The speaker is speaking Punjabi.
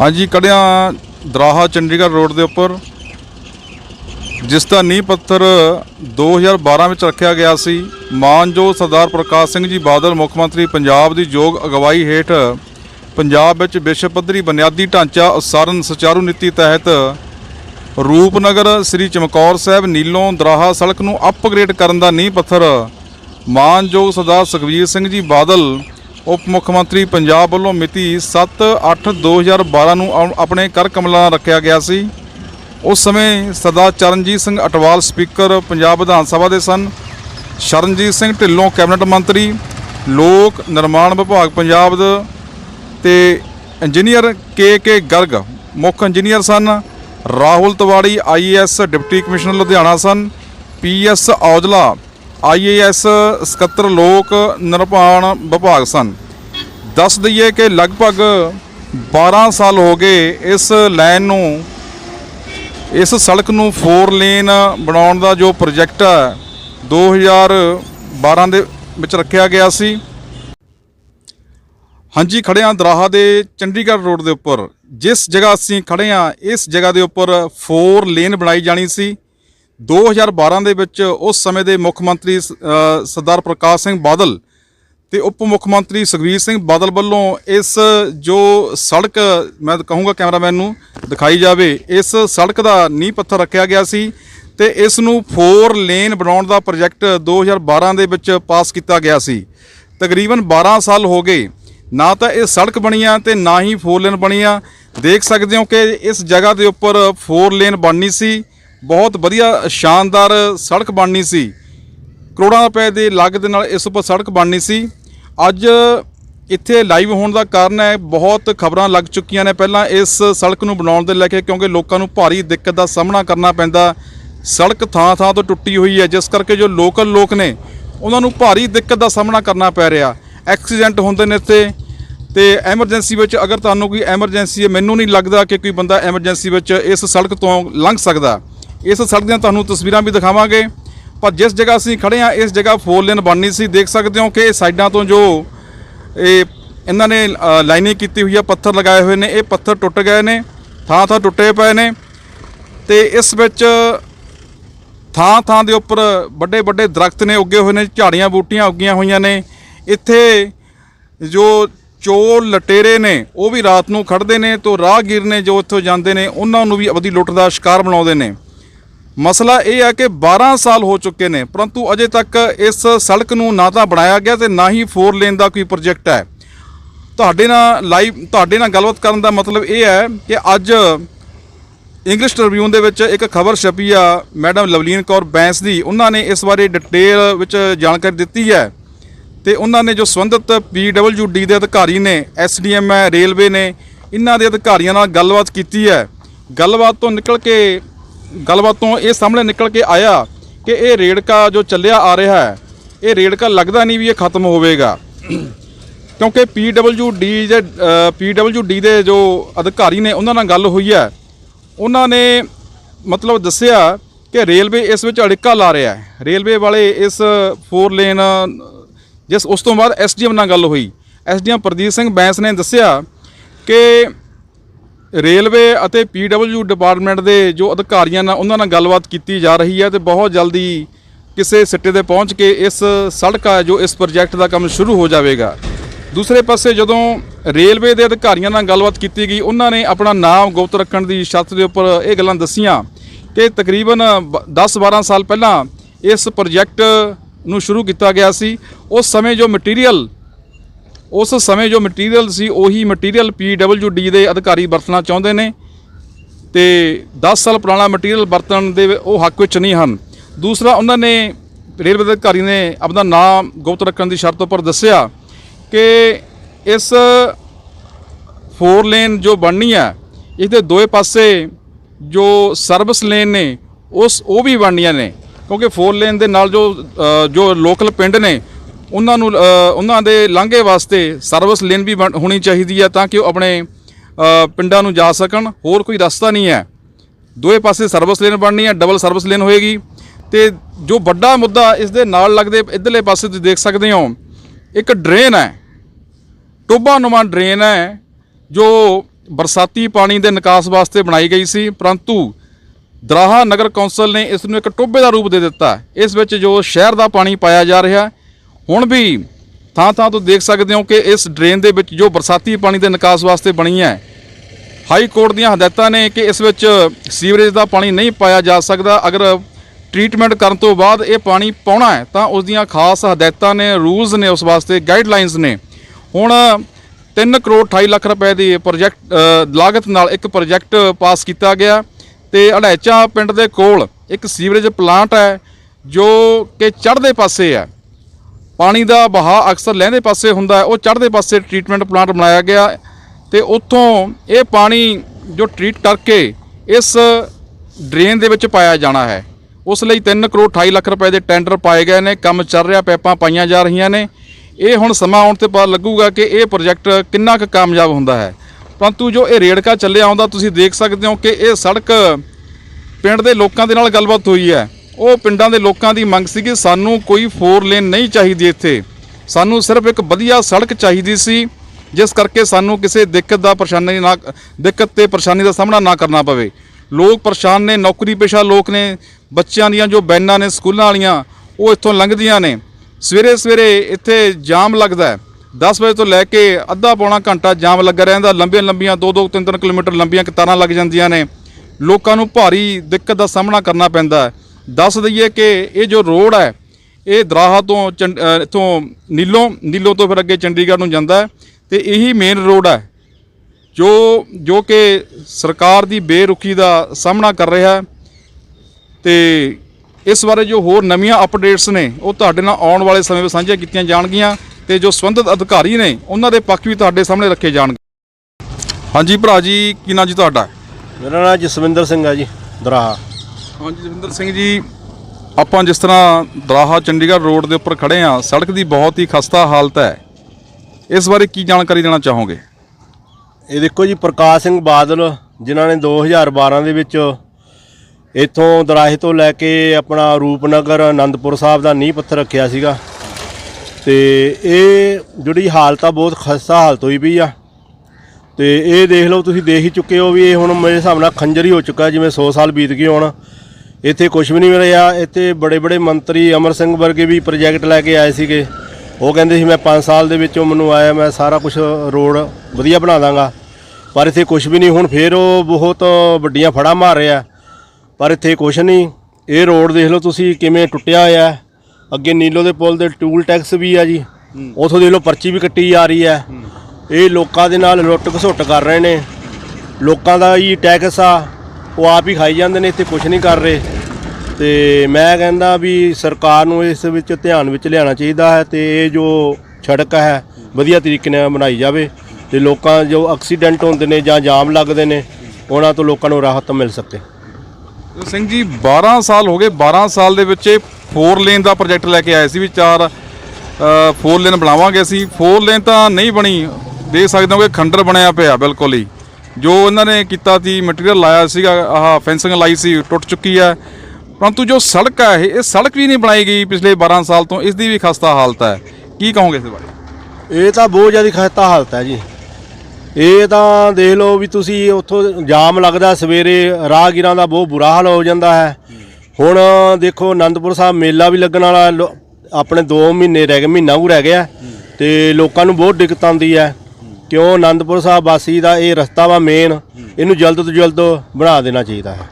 ਹਾਂਜੀ, ਕੜਿਆਂ ਦਰਾਹਾ ਚੰਡੀਗੜ੍ਹ ਰੋਡ ਦੇ ਉੱਪਰ, ਜਿਸ ਦਾ ਨੀਂਹ ਪੱਥਰ 2012 ਵਿੱਚ ਰੱਖਿਆ ਗਿਆ ਸੀ, ਮਾਨਯੋਗ ਸਰਦਾਰ ਪ੍ਰਕਾਸ਼ ਸਿੰਘ ਜੀ ਬਾਦਲ, ਮੁੱਖ ਮੰਤਰੀ ਪੰਜਾਬ ਦੀ ਯੋਗ ਅਗਵਾਈ ਹੇਠ ਪੰਜਾਬ ਵਿੱਚ ਵਿਸ਼ਵ ਪੱਧਰੀ ਬੁਨਿਆਦੀ ਢਾਂਚਾ ਉਸਾਰਨ ਸੁਚਾਰੂ ਨੀਤੀ ਤਹਿਤ ਰੂਪਨਗਰ ਸ੍ਰੀ ਚਮਕੌਰ ਸਾਹਿਬ ਨੀਲੋਂ ਦਰਾਹਾ ਸੜਕ ਨੂੰ ਅਪਗ੍ਰੇਡ ਕਰਨ ਦਾ ਨੀਂਹ ਪੱਥਰ, ਮਾਨਯੋਗ ਸਰਦਾਰ ਸੁਖਬੀਰ ਸਿੰਘ ਜੀ ਬਾਦਲ ਉਪ ਮੁੱਖ ਮੰਤਰੀ ਪੰਜਾਬ ਵੱਲੋਂ ਮਿਤੀ 7/8/2012 ਨੂੰ ਆਉ- ਆਪਣੇ ਕਰ ਕਮਲਾਂ ਨਾਲ ਰੱਖਿਆ ਗਿਆ ਸੀ। ਉਸ ਸਮੇਂ ਸਰਦਾਰ ਚਰਨਜੀਤ ਸਿੰਘ ਅਟਵਾਲ ਸਪੀਕਰ ਪੰਜਾਬ ਵਿਧਾਨ ਸਭਾ ਦੇ ਸਨ। ਸ਼ਰਨਜੀਤ ਸਿੰਘ ਢਿੱਲੋਂ ਕੈਬਨਿਟ ਮੰਤਰੀ, ਲੋਕ ਨਿਰਮਾਣ ਵਿਭਾਗ ਪੰਜਾਬ ਦੇ ਤੇ ਇੰਜੀਨੀਅਰ ਕੇ ਕੇ ਗਰਗ ਮੁੱਖ ਇੰਜੀਨੀਅਰ ਸਨ। Rahul Tewari IAS deputy commissioner Ludhiana ਸਨ। ਪੀਐਸ ਔਜਲਾ ਆਈਏਐਸ ਸਕੱਤਰ ਲੋਕ ਨਿਰਮਾਣ ਵਿਭਾਗ ਸਨ। ਦੱਸ ਦਈਏ ਕਿ ਲਗਭਗ 12 ਸਾਲ ਹੋ ਗਏ ਇਸ ਲਾਈਨ ਨੂੰ, ਇਸ ਸੜਕ ਨੂੰ 4 ਲੇਨ ਬਣਾਉਣ ਦਾ ਜੋ ਪ੍ਰੋਜੈਕਟ ਹੈ 2012 ਦੇ ਵਿੱਚ ਰੱਖਿਆ ਗਿਆ ਸੀ। ਹਾਂਜੀ, ਖੜੇ ਹਾਂ ਦਰਾਹਾ ਦੇ ਚੰਡੀਗੜ੍ਹ ਰੋਡ ਦੇ ਉੱਪਰ। ਜਿਸ ਜਗ੍ਹਾ ਅਸੀਂ ਖੜੇ ਹਾਂ, ਇਸ ਜਗ੍ਹਾ ਦੇ ਉੱਪਰ 4 ਲੇਨ ਬਣਾਈ ਜਾਣੀ ਸੀ। 2012 ਦੇ ਵਿੱਚ ਉਸ ਸਮੇਂ ਦੇ ਮੁੱਖ ਮੰਤਰੀ ਸਰਦਾਰ ਪ੍ਰਕਾਸ਼ ਸਿੰਘ ਬਾਦਲ ਤੇ ਉਪ ਮੁੱਖ ਮੰਤਰੀ ਸੁਖਬੀਰ ਸਿੰਘ ਬਾਦਲ ਵੱਲੋਂ ਇਸ ਜੋ ਸੜਕ, ਮੈਂ ਕਹੂੰਗਾ ਕੈਮਰਾਮੈਨ ਨੂੰ, ਦਿਖਾਈ ਜਾਵੇ, ਇਸ ਸੜਕ ਦਾ ਨੀਂਹ ਪੱਥਰ ਰੱਖਿਆ ਗਿਆ ਸੀ ਤੇ ਇਸ ਨੂੰ 4 ਲੇਨ ਬਣਾਉਣ ਦਾ ਪ੍ਰੋਜੈਕਟ 2012 ਦੇ ਵਿੱਚ ਪਾਸ ਕੀਤਾ ਗਿਆ ਸੀ। ਤਕਰੀਬਨ 12 ਸਾਲ ਹੋ ਗਏ, ਨਾ ਤਾਂ ਇਹ ਸੜਕ ਬਣੀ ਆ ਤੇ ਨਾ ਹੀ 4 ਲੇਨ ਬਣੀਆਂ। ਦੇਖ ਸਕਦੇ ਹੋ ਕਿ ਇਸ ਜਗ੍ਹਾ ਦੇ ਉੱਪਰ 4 ਲੇਨ ਬਣਨੀ ਸੀ। ਬਹੁਤ ਵਧੀਆ, ਸ਼ਾਨਦਾਰ ਸੜਕ ਬਣਨੀ ਸੀ। ਕਰੋੜਾਂ ਰੁਪਏ ਦੇ ਲਾਗਤ ਦੇ ਨਾਲ ਇਸ ਉੱਪਰ ਸੜਕ ਬਣਨੀ ਸੀ। ਅੱਜ ਇੱਥੇ ਲਾਈਵ ਹੋਣ ਦਾ ਕਾਰਨ ਹੈ, ਬਹੁਤ ਖਬਰਾਂ ਲੱਗ ਚੁੱਕੀਆਂ ਨੇ ਪਹਿਲਾਂ ਇਸ ਸੜਕ ਨੂੰ ਬਣਾਉਣ ਦੇ ਲੈ ਕੇ, ਕਿਉਂਕਿ ਲੋਕਾਂ ਨੂੰ ਭਾਰੀ ਦਿੱਕਤ ਦਾ ਸਾਹਮਣਾ ਕਰਨਾ ਪੈਂਦਾ। ਸੜਕ ਥਾਂ ਥਾਂ ਤੋਂ ਟੁੱਟੀ ਹੋਈ ਹੈ, ਜਿਸ ਕਰਕੇ ਜੋ ਲੋਕਲ ਲੋਕ ਨੇ, ਉਹਨਾਂ ਨੂੰ ਭਾਰੀ ਦਿੱਕਤ ਦਾ ਸਾਹਮਣਾ ਕਰਨਾ ਪੈ ਰਿਹਾ। ਐਕਸੀਡੈਂਟ ਹੁੰਦੇ ਨੇ ਇੱਥੇ, ਤੇ ਐਮਰਜੈਂਸੀ ਵਿੱਚ ਅਗਰ ਤੁਹਾਨੂੰ ਕੋਈ ਐਮਰਜੈਂਸੀ ਹੈ, ਮੈਨੂੰ ਨਹੀਂ ਲੱਗਦਾ ਕਿ ਕੋਈ ਬੰਦਾ ਐਮਰਜੈਂਸੀ ਵਿੱਚ ਇਸ ਸੜਕ ਤੋਂ ਲੰਘ ਸਕਦਾ। ਇਸ ਸੜਕ ਦੀਆਂ ਤੁਹਾਨੂੰ ਤਸਵੀਰਾਂ ਵੀ ਦਿਖਾਵਾਂਗੇ। ਪਰ ਜਿਸ ਜਗ੍ਹਾ ਅਸੀਂ ਖੜੇ ਹਾਂ ਇਸ ਜਗ੍ਹਾ ਫੋਰ ਲੇਨ ਬਣਨੀ ਸੀ। ਦੇਖ ਸਕਦੇ ਹੋ ਕਿ ਸਾਈਡਾਂ ਤੋਂ ਜੋ ਇਹ ਇਹਨਾਂ ਨੇ ਅ, ਲਾਈਨਿੰਗ ਕੀਤੀ ਹੋਈ ਆ ਪੱਥਰ ਲਗਾਏ ਹੋਏ ਨੇ। ਇਹ ਪੱਥਰ ਟੁੱਟ ਗਏ ਨੇ ਥਾਂ ਥਾਂ ਟੁੱਟੇ ਪਏ ਨੇ। ਤੇ ਇਸ ਵਿੱਚ ਥਾਂ ਥਾਂ ਦੇ ਉੱਪਰ ਵੱਡੇ ਵੱਡੇ ਦਰਖਤ ਨੇ ਉੱਗੇ ਹੋਏ ਨੇ ਝਾੜੀਆਂ ਬੂਟੀਆਂ ਉੱਗੀਆਂ ਹੋਈਆਂ ਨੇ। ਇੱਥੇ ਜੋ ਚੋਰ ਲਟੇਰੇ ਨੇ ਉਹ ਵੀ ਰਾਤ ਨੂੰ ਖੜਦੇ ਨੇ ਤੋਂ ਰਾਹਗੀਰ ਨੇ ਜੋ ਇੱਥੋਂ ਜਾਂਦੇ ਨੇ ਉਹਨਾਂ ਨੂੰ ਵੀ ਅਵਧੀ ਲੁੱਟ ਦਾ ਸ਼ਿਕਾਰ ਬਣਾਉਂਦੇ ਨੇ। ਮਸਲਾ ਇਹ ਹੈ ਕਿ 12 ਸਾਲ ਹੋ ਚੁੱਕੇ ਨੇ, ਪਰੰਤੂ ਅਜੇ ਤੱਕ ਇਸ ਸੜਕ ਨੂੰ ਨਾ ਤਾਂ ਬਣਾਇਆ ਗਿਆ ਤੇ ਨਾ ਹੀ 4 ਲੇਨ ਦਾ ਕੋਈ ਪ੍ਰੋਜੈਕਟ ਹੈ। ਤੁਹਾਡੇ ਨਾਲ ਲਾਈਵ ਤੁਹਾਡੇ ਨਾਲ ਗੱਲਬਾਤ ਕਰਨ ਦਾ ਮਤਲਬ ਇਹ ਹੈ ਕਿ ਅੱਜ ਇੰਗਲਿਸ਼ ਟ੍ਰਿਬਿਊਨ ਦੇ ਵਿੱਚ ਇੱਕ ਖਬਰ ਛਪੀ ਆ, ਮੈਡਮ ਲਵਲੀਨ ਕੌਰ ਬੈਂਸ ਦੀ, ਉਹਨਾਂ ਨੇ ਇਸ ਬਾਰੇ ਡਿਟੇਲ ਵਿੱਚ ਜਾਣਕਾਰੀ ਦਿੱਤੀ ਹੈ ਤੇ ਉਹਨਾਂ ਨੇ ਜੋ ਸੰਬੰਧਿਤ ਪੀਡਬਲਯੂਡੀ ਦੇ ਅਧਿਕਾਰੀ ਨੇ ਐਸਡੀਐਮ ਹੈ, ਰੇਲਵੇ ਨੇ, ਇਹਨਾਂ ਦੇ ਅਧਿਕਾਰੀਆਂ ਨਾਲ ਗੱਲਬਾਤ ਕੀਤੀ ਹੈ। ਗੱਲਬਾਤ ਤੋਂ ਨਿਕਲ ਕੇ ਗੱਲਬਾਤ ਤੋਂ ਇਹ ਸਾਹਮਣੇ ਨਿਕਲ ਕੇ ਆਇਆ ਕਿ ਇਹ ਰੇੜਕਾ ਜੋ ਚੱਲਿਆ ਆ ਰਿਹਾ ਹੈ, ਇਹ ਰੇੜਕਾ ਲੱਗਦਾ ਨਹੀਂ ਵੀ ਇਹ ਖਤਮ ਹੋਵੇਗਾ। ਕਿਉਂਕਿ ਪੀਡਬਲਯੂਡੀ ਦੇ ਪੀਡਬਲਯੂਡੀ ਦੇ ਜੋ ਅਧਿਕਾਰੀ ਨੇ ਉਹਨਾਂ ਨਾਲ ਗੱਲ ਹੋਈ ਹੈ, ਉਹਨਾਂ ਨੇ ਮਤਲਬ ਦੱਸਿਆ ਕਿ ਰੇਲਵੇ ਇਸ ਵਿੱਚ ਅੜਿੱਕਾ ਲਾ ਰਿਹਾ ਹੈ। ਰੇਲਵੇ ਵਾਲੇ ਇਸ ਫੋਰ ਲੇਨ, ਜਿਸ ਉਸ ਤੋਂ ਬਾਅਦ ਐਸਡੀਐਮ ਨਾਲ ਗੱਲ ਹੋਈ। ਐਸਡੀਐਮ ਪ੍ਰਦੀਪ ਸਿੰਘ ਬੈਂਸ ਨੇ ਦੱਸਿਆ ਕਿ ਰੇਲਵੇ ਅਤੇ ਪੀਡਬਲਯੂ ਡਿਪਾਰਟਮੈਂਟ ਦੇ ਜੋ ਅਧਿਕਾਰੀਆਂ ਨਾਲ ਉਹਨਾਂ ਨਾਲ ਗੱਲਬਾਤ ਕੀਤੀ ਜਾ ਰਹੀ ਹੈ ਤੇ ਬਹੁਤ ਜਲਦੀ ਕਿਸੇ ਸਿੱਟੇ ਤੇ ਪਹੁੰਚ ਕੇ ਇਸ ਸੜਕ ਆ ਜੋ ਇਸ ਪ੍ਰੋਜੈਕਟ ਦਾ ਕੰਮ ਸ਼ੁਰੂ ਹੋ ਜਾਵੇਗਾ। ਦੂਸਰੇ ਪਾਸੇ ਜਦੋਂ ਰੇਲਵੇ ਦੇ ਅਧਿਕਾਰੀਆਂ ਨਾਲ ਗੱਲਬਾਤ ਕੀਤੀ ਗਈ, ਉਹਨਾਂ ਨੇ ਆਪਣਾ ਨਾਮ ਗੁਪਤ ਰੱਖਣ ਦੀ ਸ਼ਰਤ ਦੇ ਉੱਪਰ ਇਹ ਗੱਲਾਂ ਦੱਸੀਆਂ ਕਿ ਤਕਰੀਬਨ 10-12 ਸਾਲ ਪਹਿਲਾਂ ਇਸ ਪ੍ਰੋਜੈਕਟ ਨੂੰ ਸ਼ੁਰੂ ਕੀਤਾ ਗਿਆ ਸੀ। ਉਸ ਸਮੇਂ ਜੋ ਮਟੀਰੀਅਲ ਉਸ ਸਮੇਂ ਜੋ ਮਟੀਰੀਅਲ ਸੀ, ਉਹੀ ਮਟੀਰੀਅਲ ਪੀਡਬਲਯੂਡੀ ਦੇ ਅਧਿਕਾਰੀ ਵਰਤਣਾ ਚਾਹੁੰਦੇ ਨੇ ਤੇ 10 ਸਾਲ ਪੁਰਾਣਾ ਮਟੀਰੀਅਲ ਵਰਤਣ ਦੇ ਉਹ ਹੱਕ ਵਿੱਚ ਨਹੀਂ ਹਨ। ਦੂਸਰਾ, ਉਹਨਾਂ ਨੇ ਰੇਲਵੇ ਦੇ ਅਧਿਕਾਰੀ ਨੇ ਆਪਣਾ ਨਾਮ ਗੁਪਤ ਰੱਖਣ ਦੀ ਸ਼ਰਤ ਉੱਪਰ ਦੱਸਿਆ ਕਿ ਇਸ ਫੋਰ ਲੇਨ ਜੋ ਬਣਨੀ ਹੈ ਇਹਦੇ ਦੋਏ ਪਾਸੇ ਜੋ ਸਰਵਿਸ ਲੇਨ ਨੇ, ਉਸ, ਉਹ ਵੀ ਬਣਨੀਆਂ ਨੇ। ਕਿਉਂਕਿ ਫੋਰ ਲੇਨ ਦੇ ਨਾਲ ਜੋ ਜੋ ਲੋਕਲ ਪਿੰਡ ਨੇ ਉਹਨਾਂ ਨੂੰ ਉਹਨਾਂ ਦੇ ਲਾਂਘੇ ਵਾਸਤੇ ਸਰਵਿਸ ਲੇਨ ਵੀ ਬਣ- ਹੋਣੀ ਚਾਹੀਦੀ ਹੈ ਤਾਂ ਕਿ ਉਹ ਆਪਣੇ ਪਿੰਡਾਂ ਨੂੰ ਜਾ ਸਕਣ। ਹੋਰ ਕੋਈ ਰਸਤਾ ਨਹੀਂ ਹੈ। ਦੋਏ ਪਾਸੇ ਸਰਵਿਸ ਲੇਨ ਬਣਨੀ ਹੈ, ਡਬਲ ਸਰਵਿਸ ਲੇਨ ਹੋਏਗੀ। ਤੇ ਜੋ ਵੱਡਾ ਮੁੱਦਾ ਇਸ ਦੇ ਨਾਲ ਲੱਗਦੇ ਇਧਰਲੇ ਪਾਸੇ ਤੁਸੀਂ ਦੇਖ ਸਕਦੇ ਹੋ, ਇੱਕ ਡਰੇਨ ਹੈ। ਟੋਬਾ ਨੁਮਾ ਡਰੇਨ ਹੈ, ਜੋ ਬਰਸਾਤੀ ਪਾਣੀ ਦੇ ਨਿਕਾਸ ਵਾਸਤੇ ਬਣਾਈ ਗਈ ਸੀ। ਪਰੰਤੂ ਦਰਾਹਾ ਨਗਰ ਕੌਂਸਲ ਨੇ ਇਸ ਨੂੰ ਇੱਕ ਟੋਬੇ ਦਾ ਰੂਪ ਦੇ ਦਿੱਤਾ। ਇਸ ਵਿੱਚ ਜੋ ਸ਼ਹਿਰ ਦਾ ਪਾਣੀ ਪਾਇਆ ਜਾ ਰਿਹਾ ਹੁਣ ਵੀ ਥਾਂ ਥਾਂ ਤੋਂ ਦੇਖ ਸਕਦੇ ਹੋ ਕਿ ਇਸ ਡਰੇਨ ਦੇ ਵਿੱਚ ਜੋ ਬਰਸਾਤੀ ਪਾਣੀ ਦੇ ਨਿਕਾਸ ਵਾਸਤੇ ਬਣੀ ਹੈ, ਹਾਈ ਕੋਰਟ ਦੀਆਂ ਹਦਾਇਤਾਂ ਨੇ ਕਿ ਇਸ ਵਿੱਚ ਸੀਵਰੇਜ ਦਾ ਪਾਣੀ ਨਹੀਂ ਪਾਇਆ ਜਾ ਸਕਦਾ। ਅਗਰ ਟ੍ਰੀਟਮੈਂਟ ਕਰਨ ਤੋਂ ਬਾਅਦ ਇਹ ਪਾਣੀ ਪਾਉਣਾ ਹੈ, ਤਾਂ ਉਸ ਦੀਆਂ ਖਾਸ ਹਦਾਇਤਾਂ ਨੇ, ਰੂਲਸ ਨੇ, ਉਸ ਵਾਸਤੇ ਗਾਈਡਲਾਈਨਸ ਨੇ। ਹੁਣ 3 ਕਰੋੜ 28 ਲੱਖ ਰੁਪਏ ਦੀ ਪ੍ਰੋਜੈਕਟ ਲਾਗਤ ਨਾਲ ਇੱਕ ਪ੍ਰੋਜੈਕਟ ਪਾਸ ਕੀਤਾ ਗਿਆ ਤੇ ਅੜੈਚਾ ਪਿੰਡ ਦੇ ਕੋਲ ਇੱਕ ਸੀਵਰੇਜ ਪਲਾਂਟ ਹੈ, ਜੋ ਕਿ ਚੜ੍ਹਦੇ ਪਾਸੇ ਹੈ। ਪਾਣੀ ਦਾ ਬਹਾਅ ਅਕਸਰ ਲਹਿੰਦੇ ਪਾਸੇ ਹੁੰਦਾ ਹੈ, ਉਹ ਚੜ੍ਹਦੇ ਪਾਸੇ ਟ੍ਰੀਟਮੈਂਟ ਪਲਾਂਟ ਬਣਾਇਆ ਗਿਆ ਤੇ ਉੱਥੋਂ ਇਹ ਪਾਣੀ ਜੋ ਟ੍ਰੀਟ ਕਰਕੇ ਇਸ ਡਰੇਨ ਦੇ ਵਿੱਚ ਪਾਇਆ ਜਾਣਾ ਹੈ। ਉਸ ਲਈ 3 ਕਰੋੜ 28 ਲੱਖ ਰੁਪਏ ਦੇ ਟੈਂਡਰ ਪਾਏ ਗਏ ਨੇ, ਕੰਮ ਚੱਲ ਰਿਹਾ, ਪੈਪਾਂ ਪਾਈਆਂ ਜਾ ਰਹੀਆਂ ਨੇ। ਇਹ ਹੁਣ ਸਮਾਂ ਆਉਣ ਤੇ ਪਤਾ ਲੱਗੂਗਾ ਕਿ ਇਹ ਪ੍ਰੋਜੈਕਟ ਕਿੰਨਾ ਕੁ ਕਾਮਯਾਬ ਹੁੰਦਾ ਹੈ। ਪਰੰਤੂ ਜੋ ਇਹ ਰੇੜਕਾ ਚੱਲਿਆ ਆਉਂਦਾ, ਤੁਸੀਂ ਦੇਖ ਸਕਦੇ ਹੋ ਕਿ ਇਹ ਸੜਕ ਪਿੰਡ ਦੇ ਲੋਕਾਂ ਦੇ ਨਾਲ ਗੱਲਬਾਤ ਹੋਈ ਹੈ। ਉਹ ਪਿੰਡਾਂ ਦੇ ਲੋਕਾਂ ਦੀ ਮੰਗ ਸੀ ਕਿ ਸਾਨੂੰ ਕੋਈ ਫੋਰ ਲੇਨ ਨਹੀਂ ਚਾਹੀਦੀ ਇੱਥੇ। ਸਾਨੂੰ ਸਿਰਫ ਇੱਕ ਵਧੀਆ ਸੜਕ ਚਾਹੀਦੀ ਸੀ, ਜਿਸ ਕਰਕੇ ਸਾਨੂੰ ਕਿਸੇ ਦਿੱਕਤ ਦਾ ਪਰੇਸ਼ਾਨੀ ਨਾ, ਦਿੱਕਤ ਤੇ ਪਰੇਸ਼ਾਨੀ ਦਾ ਸਾਹਮਣਾ ਨਾ ਕਰਨਾ ਪਵੇ। ਲੋਕ ਪਰੇਸ਼ਾਨ ਨੇ, ਨੌਕਰੀ ਪੇਸ਼ਾ ਲੋਕ ਨੇ, ਬੱਚਿਆਂ ਦੀਆਂ ਜੋ ਬੈਨਾਂ ਨੇ, ਸਕੂਲਾਂ ਵਾਲੀਆਂ, ਉਹ ਇੱਥੋਂ ਲੰਘਦੀਆਂ ਨੇ। ਸਵੇਰੇ ਸਵੇਰੇ ਇੱਥੇ ਜਾਮ ਲੱਗਦਾ ਹੈ। 10 ਵਜੇ ਤੋਂ ਲੈ ਕੇ ਅੱਧਾ ਪੌਣਾ ਘੰਟਾ ਜਾਮ ਲੱਗਾ ਰਹਿੰਦਾ, ਲੰਬੀਆਂ ਲੰਬੀਆਂ 2-2 3-3 ਕਿਲੋਮੀਟਰ ਲੰਬੀਆਂ ਕਤਾਰਾਂ ਲੱਗ ਜਾਂਦੀਆਂ ਨੇ। ਲੋਕਾਂ ਨੂੰ ਭਾਰੀ ਦਿੱਕਤ ਦਾ ਸਾਹਮਣਾ ਕਰਨਾ ਪੈਂਦਾ ਹੈ। ਦੱਸ ਦਈਏ ਕਿ ਇਹ ਜੋ ਰੋਡ ਹੈ, ਇਹ ਦਰਾਹਾ ਤੋਂ ਚੰਡ- ਇੱਥੋਂ ਨੀਲੋਂ ਨੀਲੋਂ ਤੋਂ ਫਿਰ ਅੱਗੇ ਚੰਡੀਗੜ੍ਹ ਨੂੰ ਜਾਂਦਾ ਹੈ ਤੇ ਇਹੀ ਮੇਨ ਰੋਡ ਹੈ, ਜੋ ਜੋ ਕਿ ਸਰਕਾਰ ਦੀ ਬੇਰੁਖੀ ਦਾ ਸਾਹਮਣਾ ਕਰ ਰਿਹਾ ਹੈ ਤੇ ਇਸ ਬਾਰੇ ਜੋ ਹੋਰ ਨਵੀਆਂ ਅਪਡੇਟਸ ਨੇ, ਉਹ ਤੁਹਾਡੇ ਨਾਲ ਆਉਣ ਵਾਲੇ ਸਮੇਂ ਵਿੱਚ ਸਾਂਝੀਆਂ ਕੀਤੀਆਂ ਜਾਣਗੀਆਂ ਤੇ ਜੋ ਸੰਬੰਧਿਤ ਅਧਿਕਾਰੀ ਨੇ, ਉਹਨਾਂ ਦੇ ਪੱਖ ਵੀ ਤੁਹਾਡੇ ਸਾਹਮਣੇ ਰੱਖੇ ਜਾਣਗੇ। ਹਾਂਜੀ ਭਰਾ ਜੀ, ਕੀ ਨਾਂ ਜੀ ਤੁਹਾਡਾ? ਮੇਰਾ ਨਾਮ ਜਸਵਿੰਦਰ ਸਿੰਘ ਹੈ ਜੀ, ਦਰਾਹਾ। ਹਾਂਜੀ ਜਵਿੰਦਰ ਸਿੰਘ ਜੀ, ਆਪਾਂ ਜਿਸ ਤਰ੍ਹਾਂ ਦਰਾਹਾ ਚੰਡੀਗੜ੍ਹ ਰੋਡ ਦੇ ਉੱਪਰ ਖੜੇ ਆ ਸੜਕ ਦੀ ਬਹੁਤ ਹੀ ਖਸਤਾ ਹਾਲਤ ਹੈ। ਇਸ ਬਾਰੇ ਕੀ ਜਾਣਕਾਰੀ ਦੇਣਾ ਚਾਹੋਗੇ? ਇਹ ਦੇਖੋ ਜੀ, ਪ੍ਰਕਾਸ਼ ਸਿੰਘ ਬਾਦਲ, ਜਿਨ੍ਹਾਂ ਨੇ 2012 ਦੇ ਵਿੱਚ ਇੱਥੋਂ ਦਰਾਹੇ ਤੋਂ ਲੈ ਕੇ ਆਪਣਾ ਰੂਪਨਗਰ ਆਨੰਦਪੁਰ ਸਾਹਿਬ ਦਾ ਨੀਂਹ ਪੱਥਰ ਰੱਖਿਆ ਸੀਗਾ। ਤੇ ਇਹ ਜਿਹੜੀ ਹਾਲਤ ਆ, ਬਹੁਤ ਖਸਤਾ ਹਾਲਤ ਹੋਈ ਪਈ ਆ। ਤੇ ਇਹ ਦੇਖ ਲਓ, ਤੁਸੀਂ ਦੇਖ ਹੀ ਚੁੱਕੇ ਹੋ ਵੀ ਇਹ ਹੁਣ ਮੇਰੇ ਹਿਸਾਬ ਨਾਲ ਖੰਜਰ ਹੀ ਹੋ ਚੁੱਕਾ, ਜਿਵੇਂ 100 ਸਾਲ ਬੀਤ ਗਏ ਹੁਣ। ਇੱਥੇ ਕੁਝ ਵੀ ਨਹੀਂ ਰਿਹਾ ਇੱਥੇ ਬੜੇ ਬੜੇ ਮੰਤਰੀ ਅਮਰ ਸਿੰਘ ਵਰਗੇ ਵੀ ਪ੍ਰੋਜੈਕਟ ਲੈ ਕੇ ਆਏ ਸੀਗੇ। ਉਹ ਕਹਿੰਦੇ ਸੀ ਮੈਂ 5 ਸਾਲ ਦੇ ਵਿੱਚੋਂ ਮੈਨੂੰ ਆਇਆ ਮੈਂ ਸਾਰਾ ਕੁਝ ਰੋਡ ਵਧੀਆ ਬਣਾ ਦਾਂਗਾ। ਪਰ ਇੱਥੇ ਕੁਝ ਵੀ ਨਹੀਂ। ਹੁਣ ਫੇਰ ਉਹ ਬਹੁਤ ਵੱਡੀਆਂ ਫੜਾ ਮਾਰ ਰਿਹਾ। ਪਰ ਇੱਥੇ ਕੁਝ ਨਹੀਂ। ਇਹ ਰੋਡ ਦੇਖ ਲਓ ਤੁਸੀਂ ਕਿਵੇਂ ਟੁੱਟਿਆ ਹੋਇਆ। ਅੱਗੇ ਨੀਲੋ ਦੇ ਪੁਲ ਦੇ ਟੂਲ ਟੈਕਸ ਵੀ ਆ ਜੀ। ਉਥੋਂ ਦੇਖ ਲਓ ਪਰਚੀ ਵੀ ਕੱਟੀ ਜਾ ਰਹੀ ਹੈ। ਇਹ ਲੋਕਾਂ ਦੇ ਨਾਲ ਲੁੱਟ ਘਸੁੱਟ ਕਰ ਰਹੇ ਨੇ। ਲੋਕਾਂ ਦਾ ਹੀ ਟੈਕਸ ਆ। ਉਹ ਆਪ ਹੀ ਖਾਈ ਜਾਂਦੇ ਨੇ, ਇੱਥੇ ਕੁਝ ਨਹੀਂ ਕਰ ਰਹੇ। ਤੇ ਮੈਂ ਕਹਿੰਦਾ ਵੀ ਸਰਕਾਰ ਨੂੰ ਇਸ ਵਿੱਚ ਧਿਆਨ ਵਿੱਚ ਲਿਆਉਣਾ ਚਾਹੀਦਾ ਹੈ ਤੇ ਇਹ ਜੋ ਸੜਕ ਹੈ, ਵਧੀਆ ਤਰੀਕੇ ਨਾਲ ਬਣਾਈ ਜਾਵੇ ਤੇ ਲੋਕਾਂ ਜੋ ਐਕਸੀਡੈਂਟ ਹੁੰਦੇ ਨੇ ਜਾਂ ਜਾਮ ਲੱਗਦੇ ਨੇ, ਉਹਨਾਂ ਤੋਂ ਲੋਕਾਂ ਨੂੰ ਰਾਹਤ ਮਿਲ ਸਕੇ। ਸਿੰਘ ਜੀ 12 ਸਾਲ ਹੋ ਗਏ 12 ਸਾਲ ਦੇ ਵਿੱਚ ਇਹ 4 ਲੇਨ ਦਾ ਪ੍ਰੋਜੈਕਟ ਲੈ ਕੇ ਆਏ ਸੀ ਵੀ ਚਾਰ 4 ਲੇਨ ਬਣਾਵਾਂਗੇ ਅਸੀਂ। 4 ਲੇਨ ਤਾਂ ਨਹੀਂ ਬਣੀ ਦੇਖ ਸਕਦੇ ਹੋ ਕਿ ਖੰਡਰ ਬਣਿਆ ਪਿਆ ਬਿਲਕੁਲ ਹੀ। ਜੋ ਇਹਨਾਂ ਨੇ ਕੀਤਾ ਸੀ ਮਟੀਰੀਅਲ ਲਾਇਆ ਸੀਗਾ, ਆਹ ਫੈਂਸਿੰਗ ਲਾਈ ਸੀ, ਟੁੱਟ ਚੁੱਕੀ ਹੈ। ਪਰੰਤੂ ਜੋ ਸੜਕ ਹੈ, ਇਹ ਇਹ ਸੜਕ ਵੀ ਨਹੀਂ ਬਣਾਈ ਗਈ ਪਿਛਲੇ 12 ਸਾਲ ਤੋਂ, ਇਸ ਦੀ ਵੀ ਖਸਤਾ ਹਾਲਤ ਹੈ। ਕੀ ਕਹੋਗੇ ਇਸ ਬਾਰੇ? ਇਹ ਤਾਂ ਬਹੁਤ ਜ਼ਿਆਦਾ ਖਸਤਾ ਹਾਲਤ ਹੈ ਜੀ। ਇਹ ਤਾਂ ਦੇਖ ਲਓ ਵੀ ਤੁਸੀਂ ਉੱਥੋਂ ਜਾਮ ਲੱਗਦਾ, ਸਵੇਰੇ ਰਾਹਗੀਰਾਂ ਦਾ ਬਹੁਤ ਬੁਰਾ ਹਾਲ ਹੋ ਜਾਂਦਾ ਹੈ। ਹੁਣ ਦੇਖੋ ਆਨੰਦਪੁਰ ਸਾਹਿਬ ਮੇਲਾ ਵੀ ਲੱਗਣ ਵਾਲਾ, ਲੋ- ਆਪਣੇ 2 ਮਹੀਨੇ ਰਹਿ ਗਏ, ਮਹੀਨਾ ਕੁ ਰਹਿ ਗਿਆ ਤੇ ਲੋਕਾਂ ਨੂੰ ਬਹੁਤ ਦਿੱਕਤ ਆਉਂਦੀ ਹੈ। ਕਿਉਂ ਆਨੰਦਪੁਰ ਸਾਹਿਬ ਵਾਸੀ ਦਾ ਇਹ ਰਸਤਾ ਵਾ ਮੇਨ ਇਹਨੂੰ ਜਲਦ ਤੋਂ ਜਲਦ ਬਣਾ ਦੇਣਾ ਚਾਹੀਦਾ ਹੈ।